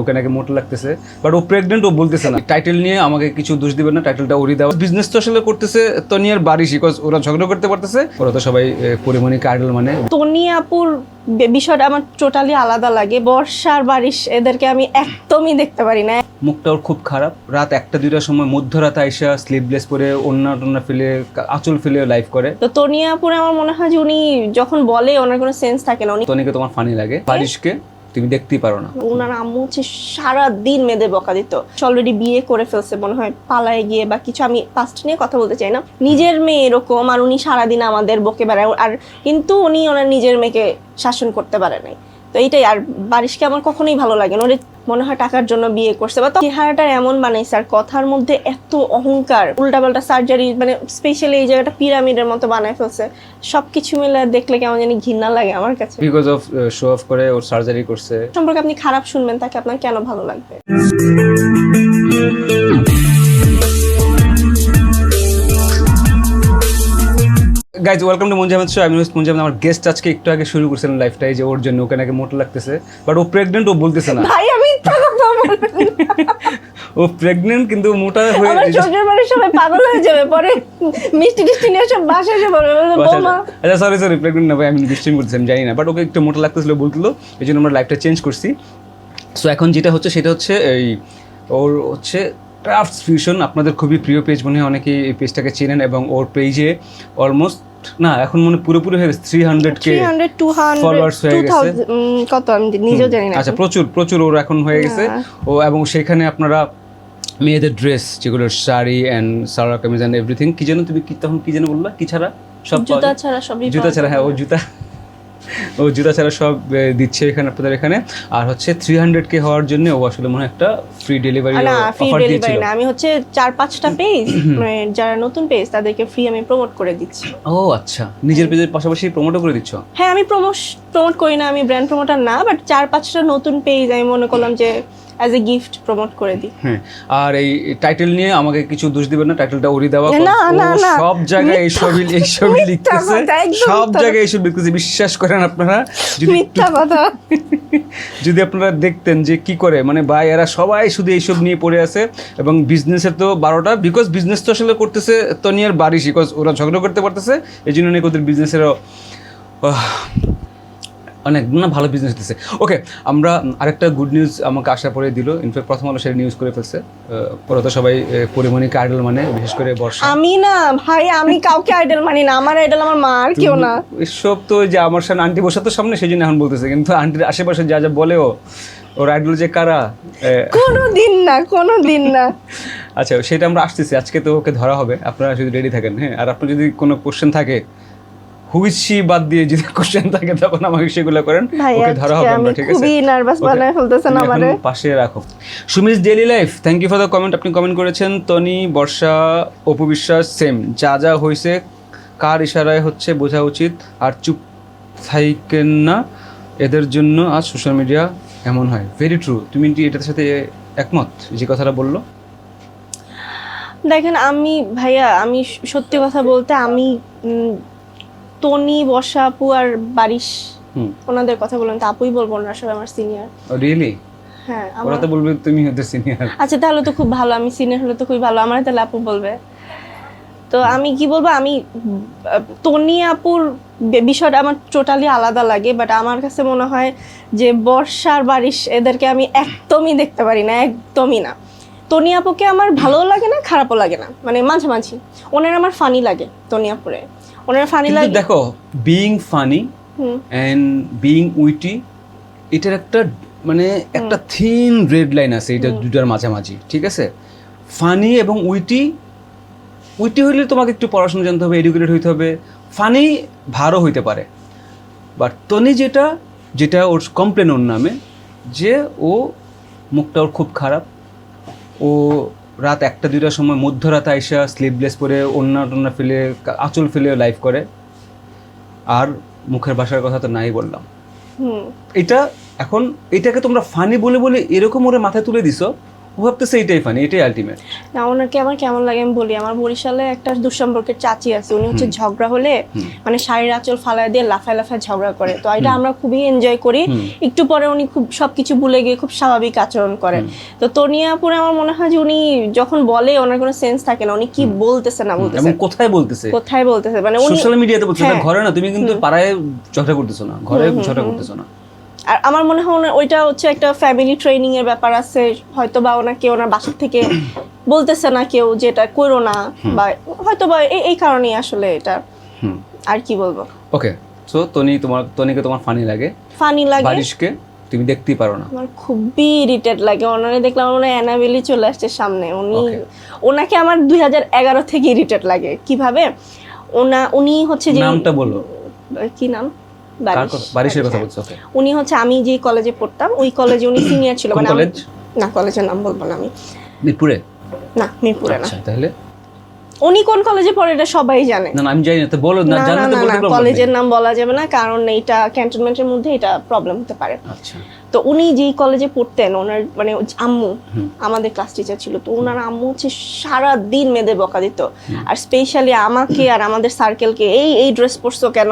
ওকে নাকি মোটা লাগতেছে। বাট ও প্রেগনেন্ট ও বলতেছে না। টাইটেল নিয়ে আমাকে কিছু দোষ দিবেন না টাইটেলটা ওরই দেওয়া। বিজনেস তো আসলে করতেছে তনিয়ার বাড়ি বিকজ ওরা ঝগড়া করতে পারতেছে। ওরা তো সবাই এ, পরিমণিকে আইডল মানে। তনি আপুর বিষয়টা আমার টোটালি আলাদা লাগে। বর্ষার বারিশ এদেরকে আমি একদমই দেখতে পারি না। মুখটা ওর খুব খারাপ। রাত একটা দুইটার সময় মধ্যরাতে আইসা স্লিভলেস পরে অন্য টন্না ফেলে আঁচল ফেলে লাইভ করে। তো তনি আপুর আমার মনে হয় যে উনি যখন বলে ওনার কোনো সেন্স থাকে না। উনি তনিকে তোমার ফানি লাগে। বারিশকে? তুমি দেখতেই পারো না। ওনার আম্মু হচ্ছে সারাদিন মেয়েদের বকা দিত। অলরেডি বিয়ে করে ফেলছে, মনে হয় পালায় গিয়ে বা কিছু, আমি পাস্ট নিয়ে কথা বলতে চাই না। নিজের মেয়ে এরকম আর উনি সারাদিন আমাদের বকে বেড়ায়। আর কিন্তু উনি ওনার নিজের মেয়েকে শাসন করতে পারে নাই। তো এইটাই, আর বারিশকে আমার কখনোই ভালো লাগে না। মনে হয় টাকার জন্য বিয়ে করছে। বা তো চেহারাটা এমন বানাইছে আর কথার মধ্যে এত অহংকার উল্টাপাল্টা সার্জারি মানে স্পেশালি এই জায়গাটা পিরামিডের মতো বানায় ফেলছে। সবকিছু মিলে দেখলে কেমন জানি ঘৃণা লাগে আমার কাছে। বিকজ অফ শো অফ করে ওর সার্জারি করছে। সম্পর্কে আপনি খারাপ শুনবেন তাকে আপনার কেন ভালো লাগবে? গাইজ ওয়েলকাম টু মঞ্জামেদ শো আমি মঞ্জামেদ আমার গেস্ট আজকে একটু আগে শুরু করছিলেন লাইফটাই যে ওর জন্য ওকে নাকি মোটা লাগতেছে। বাট ও প্রেগনেন্ট ও বলতেছে না। ভাই ও প্রেগন্যান্ট কিন্তু মোটা হয়ে আমার শ্বশুর বাড়ির সবাই পাগল হয়ে যাবে পরে মিষ্টি টিষ্টি নিয়ে সব বাসায় এসে বলবে বলবে, বৌমা। আচ্ছা সরি সরি প্রেগন্যান্ট না ভাই আমি মিষ্টি করতেছি আমি জানি না বাট ওকে একটু মোটা লাগতেছিল বলছিল এই জন্য আমরা লাইফটা চেঞ্জ করছি। সো এখন যেটা হচ্ছে সেটা হচ্ছে এই ওর হচ্ছে ক্রাফটস ফিউশন আপনাদের খুবই প্রিয় পেজ মনে হয় অনেকেই এই পেজটাকে চেনেন এবং ওর পেজে অলমোস্ট না এখন মনে পুরোপুরি হয়ে গেছে থ্রি হান্ড্রেড কে 300 200 followers হয়ে গেছে। কত আমি নিজেও জানি না আচ্ছা প্রচুর প্রচুর ওর এখন হয়ে গেছে। হ্যাঁ। ও এবং সেখানে আপনারা মেয়েদের ড্রেস যেগুলো শাড়ি অ্যান্ড সারা কামিজ অ্যান্ড এভরিথিং কি যেন তুমি কি তখন কি যেন বললা? কি ছাড়া? সব জুতা ছাড়া সবই জুতা ছাড়া হ্যাঁ ও জুতা। ও জুতা ছাড়া সব দিচ্ছে এখানে আপনাদের এখানে। আর হচ্ছে থ্রি হান্ড্রেড কে হওয়ার জন্য ও আসলে মনে হয় একটা ফ্রি ডেলিভারি না ফ্রি ডেলিভারি না আমি হচ্ছে চার পাঁচটা পেজ মানে যারা নতুন পেজ তাদেরকে ফ্রি আমি প্রমোট করে দিচ্ছি। ও আচ্ছা। নিজের পেজের পাশাপাশি প্রমোটও করে দিচ্ছ? হ্যাঁ আমি প্রমোট প্রমোট করি না আমি ব্র্যান্ড প্রমোটার না বাট চার পাঁচটা নতুন পেজ আমি মনে করলাম যে অ্যাজ এ গিফট প্রমোট করে দিই। হ্যাঁ আর এই টাইটেল নিয়ে আমাকে কিছু দোষ দিবেন না টাইটেলটা ওরই দেওয়া না, না, না। সব জায়গায় এই সবই এই সবই মিথ্যা লিখতেছে। সব জায়গায় এইসব লিখতেছে। বিশ্বাস করেন আপনারা যদি মিথ্যা কথা। যদি আপনারা দেখতেন যে কি করে মানে ভাই এরা সবাই শুধু এইসব নিয়ে পড়ে আছে এবং বিজনেসের তো বারোটা বিকজ বিজনেস তো আসলে করতেছে তনিয়ার বারিশ বিকজ ওরা ঝগড়া করতে পারতেছে এই জন্য নাকি ওদের বিজনেসেরও অনেক না ভালো বিজনেস হতেছে ওকে আমরা আরেকটা গুড নিউজ আমাকে আসার পরে দিল। ইনফ্যাক্ট প্রথম আলো সেটা নিউজ করে ফেলছে। পরে তো সবাই আহ, পরিমণিকে আইডল মানে বিশেষ করে বর্ষা। আমি না ভাই আমি কাউকে আইডল মানি না। আমার আইডল আমার মা আর কেউ না। এসব তো যে আমার সামনে আন্টি বসা তো সামনে সেই জন্য এখন বলতেছে। কিন্তু আন্টির আশেপাশে যা যা বলে ও ওর আইডল যে কারা কোনো দিন না কোনো দিন না। আচ্ছা সেটা আমরা আসতেছি। আজকে তো ওকে ধরা হবে। আপনারা যদি রেডি থাকেন হ্যাঁ? আর আপনার যদি কোনো কোশ্চেন থাকে হুইসি বাদ দিয়ে যদি কোশ্চেন থাকে তখন আমাকে সেগুলো করেন। ওকে ধরা হবে আমি আমরা ঠিক আছে? খুবই নার্ভাস. বানায় ফেলতেছেন আমারে। পাশে রাখো। Sumi's daily life thank you for the comment আপনি কমেন্ট করেছেন। তনি বর্ষা অপু বিশ্বাস সেম যা যা হয়েছে কার ইশারায় হচ্ছে বোঝা উচিত। আর চুপ থাইকেন না এদের জন্য আজ সোশ্যাল মিডিয়া এমন হয়। ভেরি ট্রু তুমি কি এটার সাথে একমত যে কথাটা বলল? দেখেন আমি ভাইয়া আমি সত্যি কথা বলতে আমি তনি বর্ষা আপু আর বারিশ ওনাদের কথা বললাম তো আপুই বলব ওনারা সবাই আমার সিনিয়র রিয়েলি হ্যাঁ ওরা তো বলবে তুমি হতে সিনিয়র আচ্ছা তাহলে তো খুব ভালো আমি সিনিয়র হলে তো খুবই ভালো। আমার তাহলে আপু বলবে। তো আমি কি বলব আমি টনি আপুর বিষয়টা আমার টোটালি আলাদা লাগে বাট আমার কাছে মনে হয় যে বর্ষার বারিশ এদেরকে আমি একদমই দেখতে পারি না একদমই না। তনি আপুকে আমার ভালোও লাগে না খারাপও লাগে না। মানে মাঝামাঝি। ওনার আমার ফানি লাগে তনি আপুরে। ওনার ফানি লাগে? দেখো being funny and being witty এটার একটা মানে একটা থিন রেড লাইন আছে এটা দুটার মাঝামাঝি ঠিক আছে? ফানি এবং উইটি উইটি হইলে তোমাকে একটু পড়াশোনা জানতে হবে এডুকেটেড হইতে হবে ফানি ভারও হইতে পারে। বাট তনি যেটা যেটা ওর কমপ্লেন ওর নামে যে ও মুখটা ওর খুব খারাপ ও রাত একটা দুইটার সময় মধ্যরাতে আইসা স্লিপলেস পরে অন্য টন্যা ফেলে আঁচল ফেলে লাইভ করে। আর মুখের ভাষার কথা তো নাই বললাম। হুম। এটা এখন এটাকে তোমরা ফানি বলে বলে এরকম ওরে মাথায় তুলে দিছো? ভাবতেছে এটাই ফানি এটাই আলটিমেট না ওনাকে আমার কেমন লাগে আমি বলি আমার বরিশালে একটা দুঃসম্পর্কের চাচি আছে উনি হচ্ছে ঝগড়া হলে মানে শাড়ির আঁচল ফালায় দিয়ে লাফায় লাফায় ঝগড়া করে। তো এটা আমরা খুবই এনজয় করি। একটু পরে উনি খুব সবকিছু ভুলে গিয়ে খুব স্বাভাবিক আচরণ করেন তো তনিয়াপুরে আমার মনে হয় যে উনি যখন বলে ওনার কোনো সেন্স থাকে না উনি কি বলতেছে না বলতেছে। এবং কোথায় বলতেছে? কোথায় বলতেছে? মানে উনি সোশ্যাল মিডিয়াতে বলছে হ্যাঁ। ঘরে না তুমি কিন্তু পাড়ায় ঝগড়া করতেছো না ঘরে ঝগড়া করতেছো না। আর আমার মনে হয় ওনার- ওইটা হচ্ছে একটা ফ্যামিলি ট্রেনিং এর ব্যাপার আছে। হয়তো বা ওনাকে ওনার বাসা থেকে বলতেছে না কেউ যে এটা করো না বা হয়তো বা এই- কারণেই আসলে এটা। আর কি বলব? ওকে সো তনি তোমার তনিকে তোমার ফানি লাগে? ফানি লাগে। বারিশকে তুমি দেখতেই পারো না। আমার খুবই ইরিটেট লাগে। ওনারে দেখলাম মনে হয় অ্যানাবেলি চলে আসছে সামনে। উনি ওনাকে আমার দুই হাজার এগারো থেকে ইরিটেট লাগে। কীভাবে? ওনা উনি হচ্ছে যে নামটা বলো। কি নাম? বারিশের কথা। বলছো? উনি হচ্ছে আমি যে কলেজে পড়তাম ওই কলেজে উনি সিনিয়র ছিল। মানে কলেজ না কলেজের নাম বলব না আমি। মিরপুরে? না মিরপুরে না। আচ্ছা তাহলে? উনি কোন কলেজে পড়ে এটা সবাই জানে। না না আমি জানি না তো বলো না না জানলে তো বলতে কলেজের নাম বলা যাবে না কারণ এটা ক্যান্টনমেন্টের মধ্যে এটা প্রবলেম হতে পারে। আচ্ছা। তো উনি যেই কলেজে পড়তেন ওনার মানে আম্মু আমাদের ক্লাস টিচার ছিল তো ওনার আম্মু হচ্ছে সারা দিন মেয়েদের বকা দিত। আর স্পেশালি আমাকে আর আমাদের সার্কেলকে এই এই ড্রেস পরছো কেন?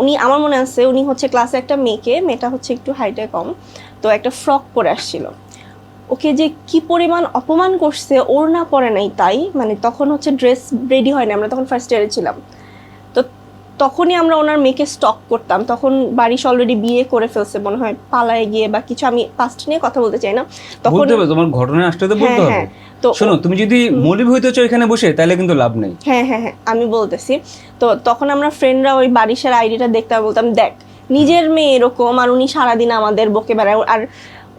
উনি আমার মনে আছে উনি হচ্ছে ক্লাসে একটা মেয়েকে মেয়েটা হচ্ছে একটু হাইটে কম তো একটা ফ্রক পরে আসছিল। ওকে যে কি পরিমাণ অপমান করছে ওর না পরে নাই তাই মানে তখন হচ্ছে ড্রেস রেডি হয় না আমরা তখন ফার্স্ট ইয়ারে ছিলাম। তখনই আমরা ওনার মেয়েকে স্টক করতাম। তখন বারিশ অলরেডি বিয়ে করে ফেলছে মনে হয় পালায় গিয়ে বা কিছু আমি পাস্ট নিয়ে কথা বলতে চাই না। তখন তোমার ঘটনা আসলে তো বলতে হ্যাঁ হবে। হ্যাঁ তো শোনো তুমি যদি মৌলিক হইতে চাও এখানে বসে তাহলে কিন্তু লাভ নেই। হ্যাঁ হ্যাঁ হ্যাঁ আমি বলতেছি। তো তখন আমরা ফ্রেন্ডরা ওই বারিশের আইডিটা দেখতে বলতাম দেখ নিজের মেয়ে এরকম আর উনি সারাদিন আমাদের বকে বেড়ায়। আর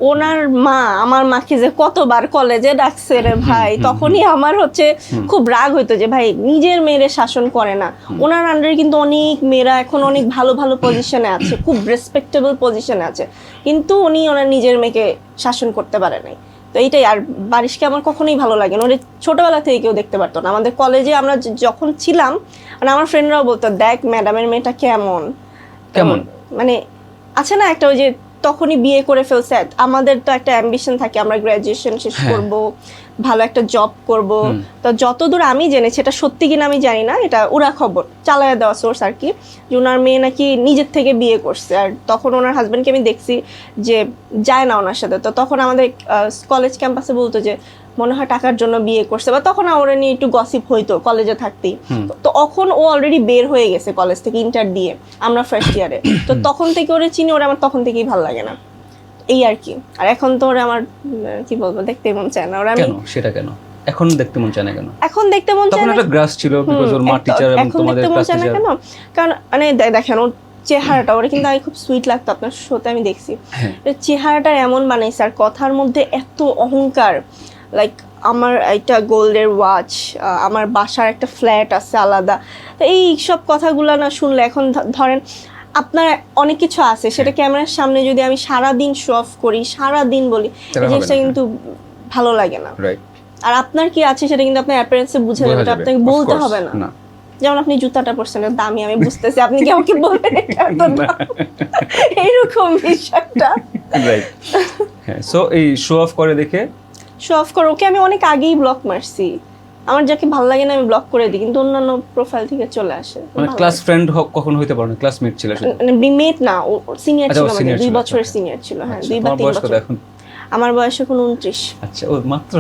ওনার মা আমার মাকে যে কতবার কলেজে ডাকছে রে ভাই তখনই আমার হচ্ছে খুব রাগ হইতো যে ভাই নিজের মেয়েরে শাসন করে না। ওনার আন্ডারে কিন্তু অনেক মেয়েরা এখন অনেক ভালো ভালো পজিশনে আছে খুব রেসপেক্টেবল পজিশনে আছে। কিন্তু উনি ওনার নিজের মেয়েকে শাসন করতে পারে নাই। তো এইটাই আর বারিশকে আমার কখনোই ভালো লাগে না। ওরে ছোটবেলা থেকে কেউ দেখতে পারতো না। আমাদের কলেজে আমরা যখন ছিলাম মানে আমার ফ্রেন্ডরাও বলতো দেখ ম্যাডামের মেয়েটা কেমন? কেমন? মানে আছে না একটা ওই যে তখনই বিয়ে করে ফেলছে আমাদের তো একটা অ্যাম্বিশন থাকে আমরা গ্রাজুয়েশন শেষ হ্যাঁ। করব ভালো একটা জব করব। তো যতদূর আমি জেনেছি এটা সত্যি কিনা আমি জানি না এটা ওরা খবর চালায় দেওয়া সোর্স আর কি যে ওনার মেয়ে নাকি নিজের থেকে বিয়ে করছে আর তখন ওনার হাজব্যান্ডকে আমি দেখছি যে যায় না ওনার সাথে তো তখন আমাদের কলেজ ক্যাম্পাসে বলতো যে মনে হয় টাকার জন্য বিয়ে করছে বা তখন ওরা নিয়ে একটু গসিপ হইতো কলেজে থাকতেই। তো তখন ও অলরেডি বের হয়ে গেছে কলেজ থেকে ইন্টার দিয়ে আমরা ফার্স্ট ইয়ারে তো তখন থেকে ওরে চিনি ওরা আমার তখন থেকেই ভালো লাগে না। এই আর কি। আর এখন তো ওরা আমার কি বলব দেখতেই মন চায় না। ওরা আমি কেন? সেটা কেন? এখন দেখতে মন চায় না কেন? এখন দেখতে মন চায় তখন না। একটা গ্রাস ছিল বিকজ ওর মা টিচার এবং তোমাদের দেখতে ক্লাস টিচার কেন? কারণ মানে দেখেন ওর চেহারাটা ওরা কিন্তু আগে খুব সুইট লাগতো আপনার শোতে আমি দেখছি। হ্যাঁ। চেহারাটা এমন বানাইছে আর কথার মধ্যে এত অহংকার। লাইক আমার একটা গোল্ডের ওয়াচ আমার বাসার একটা ফ্ল্যাট আছে আলাদা। তো এই সব কথাগুলো না শুনলে এখন ধরেন আপনার অনেক কিছু আছে সেটা ক্যামেরার সামনে যদি আমি সারা দিন শো অফ করি সারা দিন বলি জিনিসটা কিন্তু ভালো লাগে না। আর আপনার কি আছে সেটা কিন্তু আপনার অ্যাপিয়ারেন্সে বুঝে যাবে। আপনাকে বলতে হবে না। যেমন আপনি জুতাটা পরছেন দামি আমি বুঝতেছি আপনি কি আমাকে বলবেন? এইরকম বিষয়টা। রাইট হ্যাঁ সো এই শো অফ করে দেখে শো অফ করে। ওকে আমি অনেক আগেই ব্লক মারছি। আমার যাকে ভালো লাগে না আমি ব্লক করে দিই কিন্তু অন্যান্য প্রোফাইল থেকে চলে আসে। মানে ক্লাস ফ্রেন্ড হোক কখন হইতে পারে না। ক্লাসমেট ছিল মানে মেট না ও সিনিয়র আচ্ছা, ছিল মানে দুই বছরের আচ্ছা। সিনিয়র ছিল হ্যাঁ আচ্ছা, দুই বা তিন বছর। এখন? আমার বয়স এখন উনত্রিশ আচ্ছা ও মাত্র?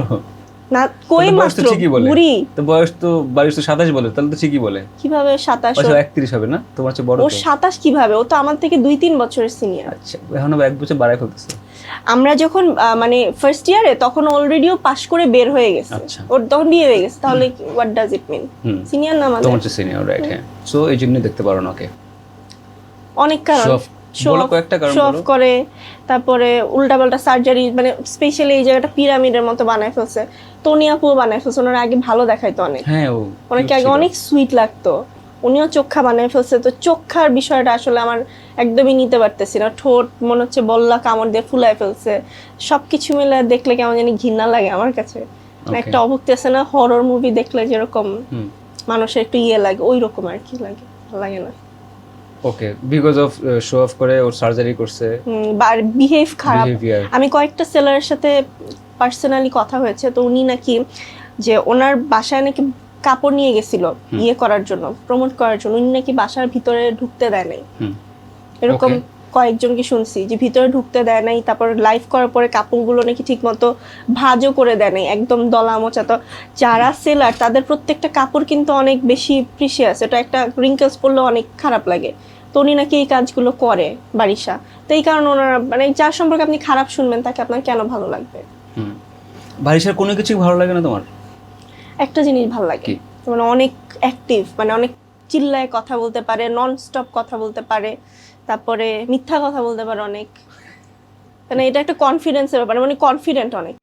না কই মাত্র? ঠিকই বলে। বুড়ি। তো বয়স তো তো সাতাশ বলে তাহলে তো ঠিকই বলে। কীভাবে হবে না? তোমার চেয়ে বড় ও তো। সাতাশ কীভাবে? ও তো আমার থেকে দুই তিন বছরের সিনিয়র আচ্ছা এখন এক বছর ফেলতেছে। আমরা যখন মানে ফার্স্ট ইয়ারে তখন অলরেডিও পাশ করে বের হয়ে গেছে। আচ্ছা। ওর তখন বিয়ে হয়ে গেছে। তাহলে what does it mean senior না আমাদের তোমার চেয়ে সিনিয়র রাইট হ্যাঁ। সো এই জন্য দেখতে পারো না ওকে। অনেক কারণ। Show off- বলো কয়েকটা কারণ শো অফ বলো। করে তারপরে উল্টাপাল্টা সার্জারি মানে স্পেশালি এই জায়গাটা পিরামিডের মতো বানায় ফেলছে। তনিয়াপুও বানায় ফেলছে ওনারা আগে ভালো দেখাইতো অনেক। হ্যাঁ ওনাকে cute আগে অনেক সুইট লাগতো। উনিও চোখা বানায় ফেলছে। তো চোখার বিষয়টা আসলে আমার একদমই নিতে পারতেছি না। ঠোঁট মনে হচ্ছে বল্লা কামড় দিয়ে ফুলায় ফেলছে। সবকিছু মিলে দেখলে কেমন জানি ঘৃণা লাগে আমার কাছে। মানে একটা অভুক্তি আছে না হরর মুভি দেখলে যেরকম মানুষের একটু ইয়ে লাগে ওই রকম আর কি লাগে। লাগে না। Okay because of show off করে ওর সার্জারি করছে। আর বিহেভ খারাপ। আমি কয়েকটা সেলারের সাথে পার্সোনালি কথা হয়েছে তো উনি নাকি যে ওনার বাসায় নাকি কাপড় নিয়ে গেছিল ইয়ে করার জন্য প্রমোট করার জন্য। উনি নাকি বাসার ভিতরে ঢুকতে দেয় নাই। এরকম. কয়েকজনকে শুনছি যে ভিতরে ঢুকতে দেয় নাই তারপর লাইভ করার পরে কাপড়গুলো নাকি ঠিক মতো ভাজও করে দেয় নাই একদম দলা মোচা। তো যারা সেলার তাদের প্রত্যেকটা কাপড় কিন্তু অনেক বেশি প্রিসিয়াস এটা একটা রিঙ্কেলস পড়লেও অনেক খারাপ লাগে। তো উনি নাকি এই কাজগুলো করে বারিশা। তো এই কারণে ওনারা মানে যার সম্পর্কে আপনি খারাপ শুনবেন তাকে আপনার কেন ভালো লাগবে? বারিশার কোনো কিছু ভালো লাগে না তোমার? একটা জিনিস ভালো লাগে। মানে অনেক অ্যাক্টিভ মানে অনেক চিল্লায় কথা বলতে পারে নন স্টপ কথা বলতে পারে। তারপরে মিথ্যা কথা বলতে পারে অনেক। মানে এটা একটা কনফিডেন্সের ব্যাপার মানে কনফিডেন্ট অনেক।